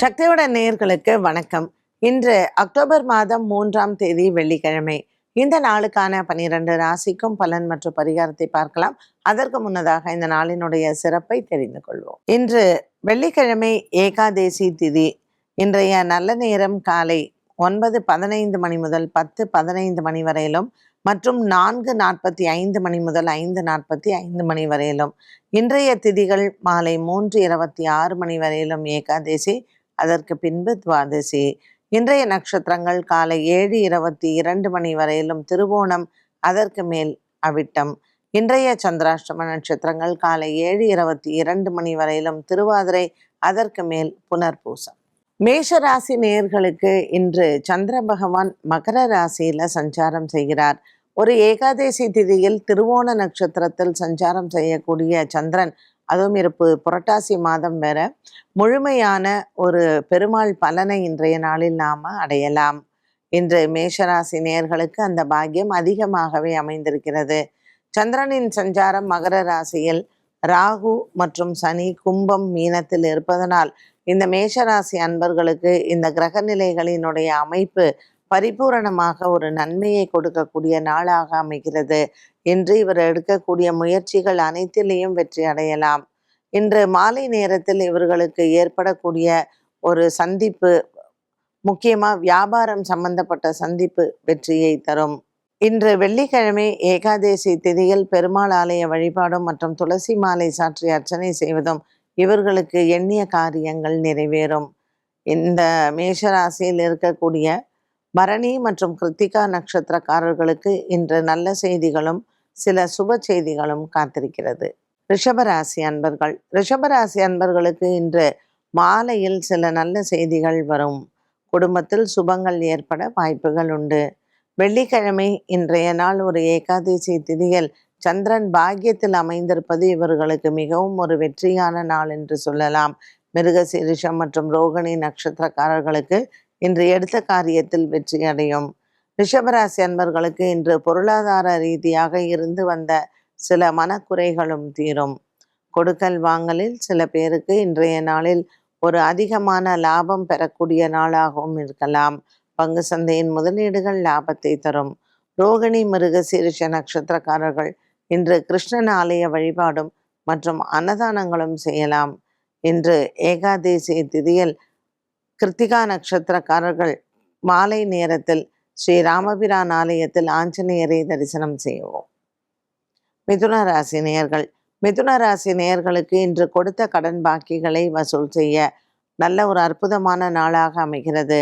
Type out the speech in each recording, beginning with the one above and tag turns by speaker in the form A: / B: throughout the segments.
A: சக்தியோட நேர்களுக்கு வணக்கம். இன்று அக்டோபர் மாதம் மூன்றாம் தேதி வெள்ளிக்கிழமை. இந்த நாளுக்கான பனிரெண்டு ராசிக்கும் பலன் மற்றும் பரிகாரத்தை பார்க்கலாம். அதற்கு முன்னதாக இந்த நாளினுடைய சிறப்பை தெரிந்து கொள்வோம். இன்று வெள்ளிக்கிழமை ஏகாதேசி திதி. இன்றைய நல்ல நேரம் காலை ஒன்பது பதினைந்து மணி முதல் பத்து பதினைந்து மணி வரையிலும் மற்றும் நான்கு நாற்பத்தி ஐந்து மணி முதல் ஐந்து நாற்பத்தி ஐந்து மணி வரையிலும். இன்றைய திதிகள் மாலை மூன்று இருபத்தி ஆறு மணி வரையிலும் ஏகாதேசி அதற்கு பின்பு துவாதசி. இன்றைய நட்சத்திரங்கள் காலை ஏழு இருபத்தி இரண்டு மணி வரையிலும் திருவோணம் அதற்கு மேல் அவிட்டம். இன்றைய சந்திராஷ்டம நட்சத்திரங்கள் காலை ஏழு இருபத்தி இரண்டு மணி வரையிலும் திருவாதிரை அதற்கு மேல் புனர்பூசம். மேஷ ராசி நேயர்களுக்கு இன்று சந்திர பகவான் மகர ராசியில சஞ்சாரம் செய்கிறார். ஒரு ஏகாதேசி திதியில் திருவோண நட்சத்திரத்தில் சஞ்சாரம் செய்யக்கூடிய சந்திரன் அதுவும் இருப்பு. புரட்டாசி மாதம் வேற முழுமையான ஒரு பெருமாள் பலனை இன்றைய நாளில் நாம அடையலாம். இன்று மேஷராசி நேர்களுக்கு அந்த பாக்கியம் அதிகமாகவே அமைந்திருக்கிறது. சந்திரனின் சஞ்சாரம் மகர ராசியில் ராகு மற்றும் சனி கும்பம் மீனத்தில் இருப்பதனால் இந்த மேஷராசி அன்பர்களுக்கு இந்த கிரக நிலைகளினுடைய அமைப்பு பரிபூரணமாக ஒரு நன்மையை கொடுக்கக்கூடிய நாளாக அமைகிறது. என்று இவர் எடுக்கக்கூடிய முயற்சிகள் அனைத்திலையும் வெற்றி அடையலாம். இன்று மாலை நேரத்தில் இவர்களுக்கு ஏற்படக்கூடிய ஒரு சந்திப்பு முக்கியமா வியாபாரம் சம்பந்தப்பட்ட சந்திப்பு வெற்றியை தரும். இன்று வெள்ளிக்கிழமை ஏகாதேசி திதியில் பெருமாள் ஆலய வழிபாடும் மற்றும் துளசி மாலை சாற்றி அர்ச்சனை செய்வதும் இவர்களுக்கு எண்ணிய காரியங்கள் நிறைவேறும். இந்த மேஷராசியில் இருக்கக்கூடிய பரணி மற்றும் கிருத்திகா நட்சத்திரக்காரர்களுக்கு இன்று நல்ல செய்திகளும் சில சுப செய்திகளும் காத்திருக்கிறது. ரிஷபராசி அன்பர்கள். ரிஷபராசி அன்பர்களுக்கு இன்று மாலையில் சில நல்ல செய்திகள் வரும். குடும்பத்தில் சுபங்கள் ஏற்பட வாய்ப்புகள் உண்டு. வெள்ளிக்கிழமை இன்றைய நாள் ஒரு ஏகாதசி திதியில் சந்திரன் பாக்கியத்தில் அமைந்திருப்பது இவர்களுக்கு மிகவும் ஒரு வெற்றியான நாள் என்று சொல்லலாம். மிருகசீரிஷம் மற்றும் ரோகிணி நட்சத்திரக்காரர்களுக்கு இன்று எடுத்த காரியத்தில் வெற்றி அடையும். ரிஷபராசி அன்பர்களுக்கு இன்று பொருளாதார ரீதியாக இருந்து வந்த சில மனக்குறைகளும் தீரும். கொடுக்கல் வாங்கலில் சில பேருக்கு இன்றைய நாளில் ஒரு அதிகமான லாபம் பெறக்கூடிய நாளாகவும் இருக்கலாம். பங்கு சந்தையின் முதலீடுகள் லாபத்தை தரும். ரோகிணி மிருக சீரிஷ நட்சத்திரக்காரர்கள் இன்று கிருஷ்ணன் ஆலய வழிபாடும் மற்றும் அன்னதானங்களும் செய்யலாம். இன்று ஏகாதேசி திதியில் கிருத்திகா நட்சத்திரக்காரர்கள் மாலை நேரத்தில் ஸ்ரீ ராமபிரான் ஆலயத்தில் ஆஞ்சநேயரை தரிசனம் செய்யவும் மிதுன ராசி நேயர்கள் மிதுன ராசி நேயர்களுக்கு இன்று கொடுத்த கடன் பாக்கிகளை வசூல் செய்ய நல்ல ஒரு அற்புதமான நாளாக அமைகிறது.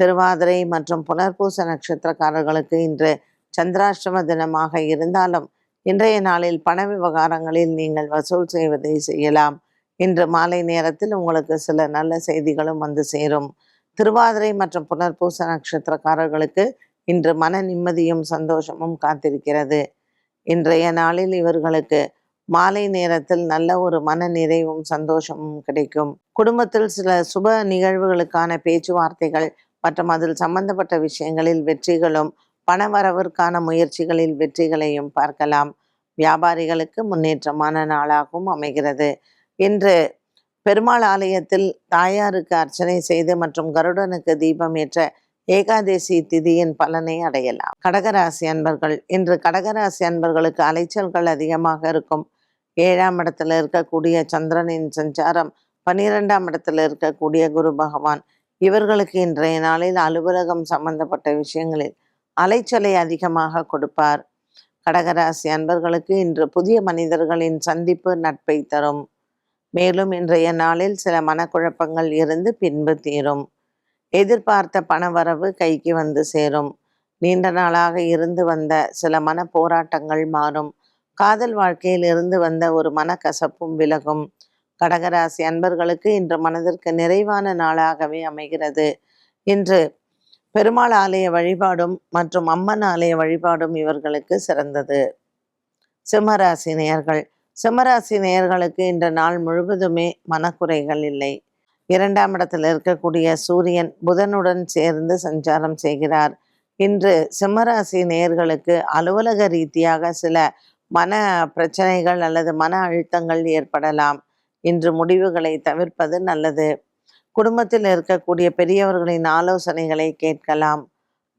A: திருவாதிரை மற்றும் புனர்பூச நட்சத்திரக்காரர்களுக்கு இன்று சந்திராஷ்டம தினமாக இருந்தாலும் இன்றைய நாளில் பண விவகாரங்களில் நீங்கள் வசூல் செய்வதை செய்யலாம். இன்று மாலை நேரத்தில் உங்களுக்கு சில நல்ல செய்திகளும் வந்து சேரும். திருவாதிரை மற்றும் புனர்பூச நட்சத்திரக்காரர்களுக்கு இன்று மன நிம்மதியும் சந்தோஷமும் காத்திருக்கிறது. இன்றைய நாளில் இவர்களுக்கு மாலை நேரத்தில் நல்ல ஒரு மன நிறைவும் சந்தோஷமும் கிடைக்கும். குடும்பத்தில் சில சுப நிகழ்வுகளுக்கான பேச்சுவார்த்தைகள் மற்றும் அதில் சம்பந்தப்பட்ட விஷயங்களில் வெற்றிகளும் பணவரவிற்கான முயற்சிகளில் வெற்றிகளையும் பார்க்கலாம். வியாபாரிகளுக்கு முன்னேற்றமான நாளாகவும் அமைகிறது. இன்று பெருமாள் ஆலயத்தில் தாயாருக்கு அர்ச்சனை செய்து மற்றும் கருடனுக்கு தீபம் ஏற்ற ஏகாதேசி திதியின் பலனை அடையலாம். கடகராசி அன்பர்கள் இன்று கடகராசி அன்பர்களுக்கு அலைச்சல்கள் அதிகமாக இருக்கும். ஏழாம் இடத்துல இருக்கக்கூடிய சந்திரனின் சஞ்சாரம் பன்னிரெண்டாம் இடத்துல இருக்கக்கூடிய குரு பகவான் இவர்களுக்கு இன்றைய நாளில் அலுவலகம் சம்பந்தப்பட்ட விஷயங்களில் அலைச்சலை அதிகமாக கொடுப்பார். கடகராசி அன்பர்களுக்கு இன்று புதிய மனிதர்களின் சந்திப்பு நட்பை தரும். மேலும் இன்றைய நாளில் சில மனக்குழப்பங்கள் இருந்து பின்பு தீரும். எதிர்பார்த்த பணவரவு கைக்கு வந்து சேரும். நீண்ட நாளாக இருந்து வந்த சில மன போராட்டங்கள் மாறும். காதல் வாழ்க்கையில் இருந்து வந்த ஒரு மனக்கசப்பும் விலகும். கடகராசி அன்பர்களுக்கு இன்று மனதிற்கு நிறைவான நாளாகவே அமைகிறது. இன்று பெருமாள் ஆலய வழிபாடும் மற்றும் அம்மன் ஆலய வழிபாடும் இவர்களுக்கு சிறந்தது. சிம்மராசி நேயர்கள் சிம்மராசி நேயர்களுக்கு இன்று நாள் முழுவதுமே மனக்குறைகள் இல்லை. இரண்டாம் இடத்தில் இருக்கக்கூடிய சூரியன் புதனுடன் சேர்ந்து சஞ்சாரம் செய்கிறார். இன்று சிம்மராசி நேயர்களுக்கு அலுவலக ரீதியாக சில மன பிரச்சனைகள் அல்லது மன அழுத்தங்கள் ஏற்படலாம். இன்று முடிவுகளை தவிர்ப்பது நல்லது. குடும்பத்தில் இருக்கக்கூடிய பெரியவர்களின் ஆலோசனைகளை கேட்கலாம்.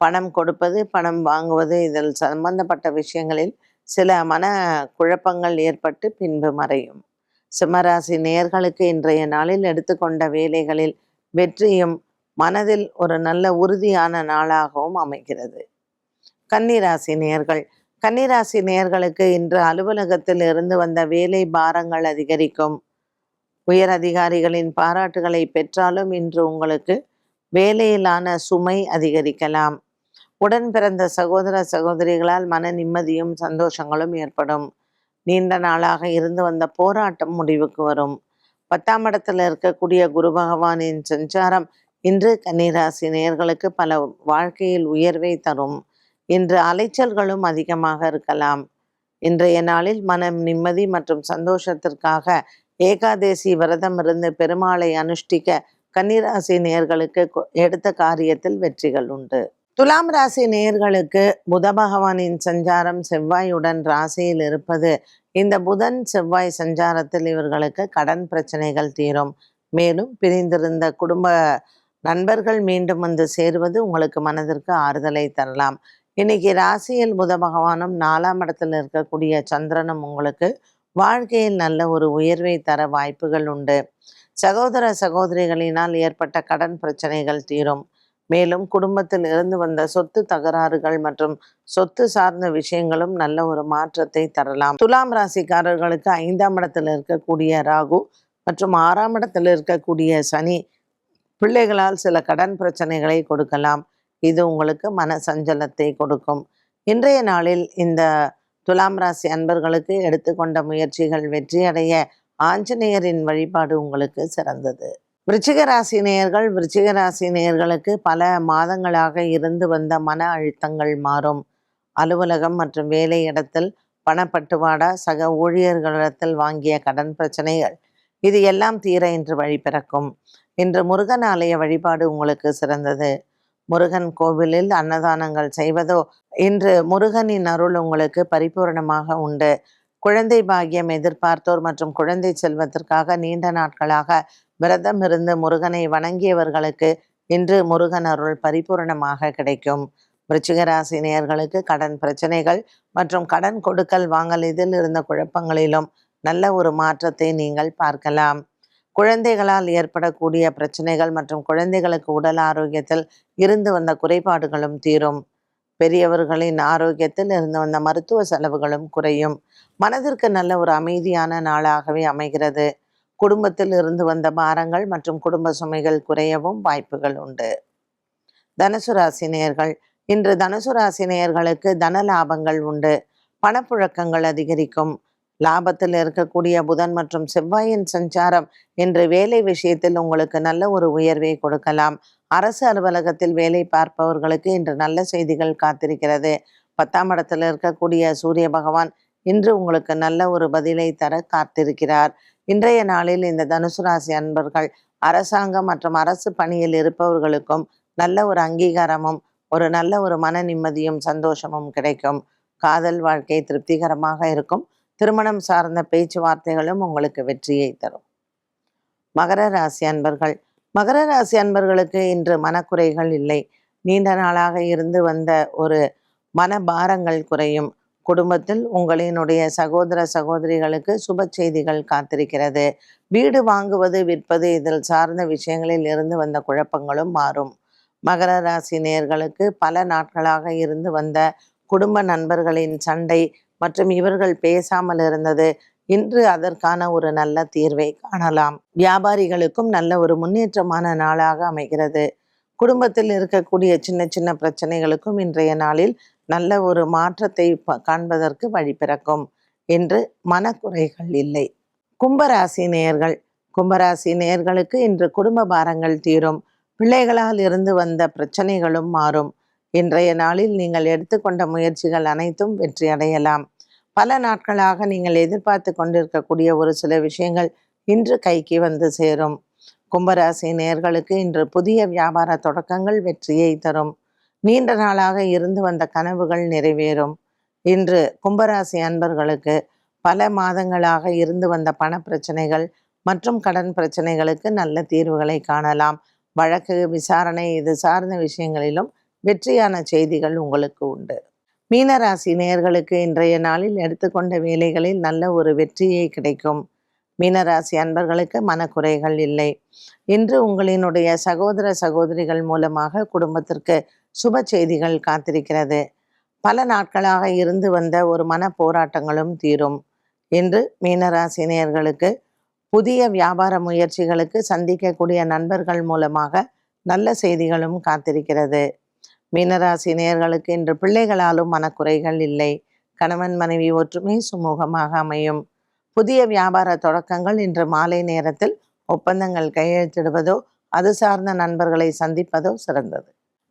A: பணம் கொடுப்பது பணம் வாங்குவது இதில் சம்பந்தப்பட்ட விஷயங்களில் சில மன குழப்பங்கள் ஏற்பட்டு பின்பு மறையும். சிம்மராசி நேயர்களுக்கு இன்றைய நாளில் எடுத்துக்கொண்ட வேலைகளில் வெற்றியும் மனதில் ஒரு நல்ல உறுதியான நாளாகவும் அமைகிறது. கன்னிராசி நேயர்கள் கன்னிராசி நேயர்களுக்கு இன்று அலுவலகத்தில் இருந்து வந்த வேலை பாரங்கள் அதிகரிக்கும். உயர் அதிகாரிகளின் பாராட்டுகளை பெற்றாலும் இன்று உங்களுக்கு வேலையிலான சுமை அதிகரிக்கலாம். உடன் பிறந்த சகோதர சகோதரிகளால் மன நிம்மதியும் சந்தோஷங்களும் ஏற்படும். நீண்ட நாளாக இருந்து வந்த போராட்டம் முடிவுக்கு வரும். பத்தாம் இடத்துல இருக்கக்கூடிய குரு பகவானின் சஞ்சாரம் இன்று கன்னிராசி நேயர்களுக்கு பல வாழ்க்கையில் உயர்வை தரும். இன்று அலைச்சல்களும் அதிகமாக இருக்கலாம். இன்றைய நாளில் மனம் நிம்மதி மற்றும் சந்தோஷத்திற்காக ஏகாதேசி விரதம் இருந்து பெருமாளை அனுஷ்டிக்க கன்னிராசி நேயர்களுக்கு கொ- எடுத்த காரியத்தில் வெற்றிகள் உண்டு. துலாம் ராசி நேயர்களுக்கு புத பகவானின் சஞ்சாரம் செவ்வாயுடன் ராசியில் இருப்பது இந்த புதன் செவ்வாய் சஞ்சாரத்தில் இவர்களுக்கு கடன் பிரச்சனைகள் தீரும். மேலும் பிரிந்திருந்த குடும்ப நண்பர்கள் மீண்டும் வந்து சேருவது உங்களுக்கு மனதிற்கு ஆறுதலை தரலாம். இன்னைக்கு ராசியில் புத பகவானும் நாலாம் இடத்தில் இருக்கக்கூடிய சந்திரனும் உங்களுக்கு வாழ்க்கையில் நல்ல ஒரு உயர்வை தர வாய்ப்புகள் உண்டு. சகோதர சகோதரிகளினால் ஏற்பட்ட கடன் பிரச்சனைகள் தீரும். மேலும் குடும்பத்தில் இருந்து வந்த சொத்து தகராறுகள் மற்றும் சொத்து சார்ந்த விஷயங்களும் நல்ல ஒரு மாற்றத்தை தரலாம். துலாம் ராசிக்காரர்களுக்கு ஐந்தாம் இடத்தில் இருக்கக்கூடிய ராகு மற்றும் ஆறாம் இடத்தில் இருக்கக்கூடிய சனி பிள்ளைகளால் சில கடன் பிரச்சனைகளை கொடுக்கலாம். இது உங்களுக்கு மன சஞ்சலத்தை கொடுக்கும். இன்றைய நாளில் இந்த துலாம் ராசி அன்பர்களுக்கு எடுத்துக்கொண்ட முயற்சிகள் வெற்றியடைய ஆஞ்சநேயரின் வழிபாடு உங்களுக்கு சிறந்தது. விருச்சிக ராசி நேயர்கள் விருச்சிக ராசி நேயர்களுக்கு பல மாதங்களாக இருந்து வந்த மன அழுத்தங்கள் மாறும். அலுவலகம் மற்றும் வேலை இடத்தில் பணப்பட்டுவாடா சக ஊழியர்களிடத்தில் வாங்கிய கடன் பிரச்சனைகள் இது எல்லாம் தீர இன்று வழி பிறக்கும். இன்று முருகன் ஆலய வழிபாடு உங்களுக்கு சிறந்தது. முருகன் கோவிலில் அன்னதானங்கள் செய்வதோ இன்று முருகனின் அருள் உங்களுக்கு பரிபூரணமாக உண்டு. குழந்தை பாகியம் எதிர்பார்த்தோர் மற்றும் குழந்தை செல்வத்திற்காக நீண்ட நாட்களாக விரதம் இருந்து முருகனை வணங்கியவர்களுக்கு இன்று முருகன் அருள் பரிபூரணமாக கிடைக்கும். விருச்சிகராசி நேயர்களுக்கு கடன் பிரச்சனைகள் மற்றும் கடன் கொடுக்கல் வாங்கல் இதில் இருந்த குழப்பங்களிலும் நல்ல ஒரு மாற்றத்தை நீங்கள் பார்க்கலாம். குழந்தைகளால் ஏற்படக்கூடிய பிரச்சனைகள் மற்றும் குழந்தைகளுக்கு உடல் ஆரோக்கியத்தில் இருந்து வந்த குறைபாடுகளும் தீரும். பெரியவர்களின் ஆரோக்கியத்தில் இருந்து வந்த மருத்துவ செலவுகளும் குறையும். மனதிற்கு நல்ல ஒரு அமைதியான நாளாகவே அமைகிறது. குடும்பத்தில் இருந்து வந்த பாரங்கள் மற்றும் குடும்ப சுமைகள் குறையவும் வாய்ப்புகள் உண்டு. தனுசு ராசி நேயர்கள் இன்று தனுசு ராசி நேயர்களுக்கு தன லாபங்கள் உண்டு. பணப்புழக்கங்கள் அதிகரிக்கும். லாபத்தில் இருக்கக்கூடிய புதன் மற்றும் செவ்வாயின் சஞ்சாரம் இன்று வேலை விஷயத்தில் உங்களுக்கு நல்ல ஒரு உயர்வை கொடுக்கலாம். அரசு அலுவலகத்தில் வேலை பார்ப்பவர்களுக்கு இன்று நல்ல செய்திகள் காத்திருக்கிறது. பத்தாம் இடத்தில் இருக்கக்கூடிய சூரிய பகவான் இன்று உங்களுக்கு நல்ல ஒரு பதிலை தர காத்திருக்கிறார். இன்றைய நாளில் இந்த தனுசு ராசி அன்பர்கள் அரசாங்கம் மற்றும் அரசு பணியில் இருப்பவர்களுக்கும் நல்ல ஒரு அங்கீகாரமும் ஒரு நல்ல ஒரு மன நிம்மதியும் சந்தோஷமும் கிடைக்கும். காதல் வாழ்க்கை திருப்திகரமாக இருக்கும். திருமணம் சார்ந்த பேச்சுவார்த்தைகளும் உங்களுக்கு வெற்றியை தரும். மகர ராசி அன்பர்கள் மகர ராசி அன்பர்களுக்கு இன்று மனக்குறைகள் இல்லை. நீண்ட நாளாக இருந்து வந்த ஒரு மனபாரங்கள் குறையும். குடும்பத்தில் உங்களினுடைய சகோதர சகோதரிகளுக்கு சுப செய்திகள் காத்திருக்கிறது. வீடு வாங்குவது விற்பது இதில் சார்ந்த விஷயங்களில் இருந்து வந்த குழப்பங்களும் மாறும். மகர ராசி நேர்களுக்கு பல நாட்களாக இருந்து வந்த குடும்ப நண்பர்களின் சண்டை மற்றும் இவர்கள் பேசாமல் இருந்தது இன்று அதற்கான ஒரு நல்ல தீர்வை காணலாம். வியாபாரிகளுக்கும் நல்ல ஒரு முன்னேற்றமான நாளாக அமைகிறது. குடும்பத்தில் இருக்கக்கூடிய சின்ன சின்ன பிரச்சனைகளுக்கும் இன்றைய நாளில் நல்ல ஒரு மாற்றத்தை காண்பதற்கு வழி பிறக்கும் என்று மனக்குறைகள் இல்லை. கும்பராசி நேயர்கள் கும்பராசி நேயர்களுக்கு இன்று குடும்ப பாரங்கள் தீரும். பிள்ளைகளால் இருந்து வந்த பிரச்சனைகளும் மாறும். இன்றைய நாளில் நீங்கள் எடுத்துக்கொண்ட முயற்சிகள் அனைத்தும் வெற்றி அடையலாம். பல நாட்களாக நீங்கள் எதிர்பார்த்து கொண்டிருக்கக்கூடிய ஒரு சில விஷயங்கள் இன்று கைக்கு வந்து சேரும். கும்பராசி நேயர்களுக்கு இன்று புதிய வியாபார தொடக்கங்கள் வெற்றியை தரும். நீண்ட நாளாக இருந்து வந்த கனவுகள் நிறைவேறும். இன்று கும்பராசி அன்பர்களுக்கு பல மாதங்களாக இருந்து வந்த பண பிரச்சனைகள் மற்றும் கடன் பிரச்சனைகளுக்கு நல்ல தீர்வுகளை காணலாம். வழக்கு விசாரணை இது சார்ந்த விஷயங்களிலும் வெற்றியான செய்திகள் உங்களுக்கு உண்டு. மீனராசி நேயர்களுக்கு இன்றைய நாளில் எடுத்துக்கொண்ட வேலைகளில் நல்ல ஒரு வெற்றியே கிடைக்கும். மீனராசி அன்பர்களுக்கு மனக்குறைகள் இல்லை. இன்று உங்களினுடைய சகோதர சகோதரிகள் மூலமாக குடும்பத்திற்கு சுப செய்திகள் காத்திருக்கிறது. பல நாட்களாக இருந்து வந்த ஒரு மன போராட்டங்களும் தீரும். இன்று மீனராசினியர்களுக்கு புதிய வியாபார முயற்சிகளுக்கு சந்திக்கக்கூடிய நண்பர்கள் மூலமாக நல்ல செய்திகளும் காத்திருக்கிறது. மீனராசினியர்களுக்கு இன்று பிள்ளைகளாலும் மனக்குறைகள் இல்லை. கணவன் மனைவி ஒற்றுமை சுமூகமாக அமையும். புதிய வியாபார தொடக்கங்கள் இன்று மாலை நேரத்தில் ஒப்பந்தங்கள் கையெழுத்திடுவதோ அது சார்ந்த நண்பர்களை சந்திப்பதோ சிறந்தது.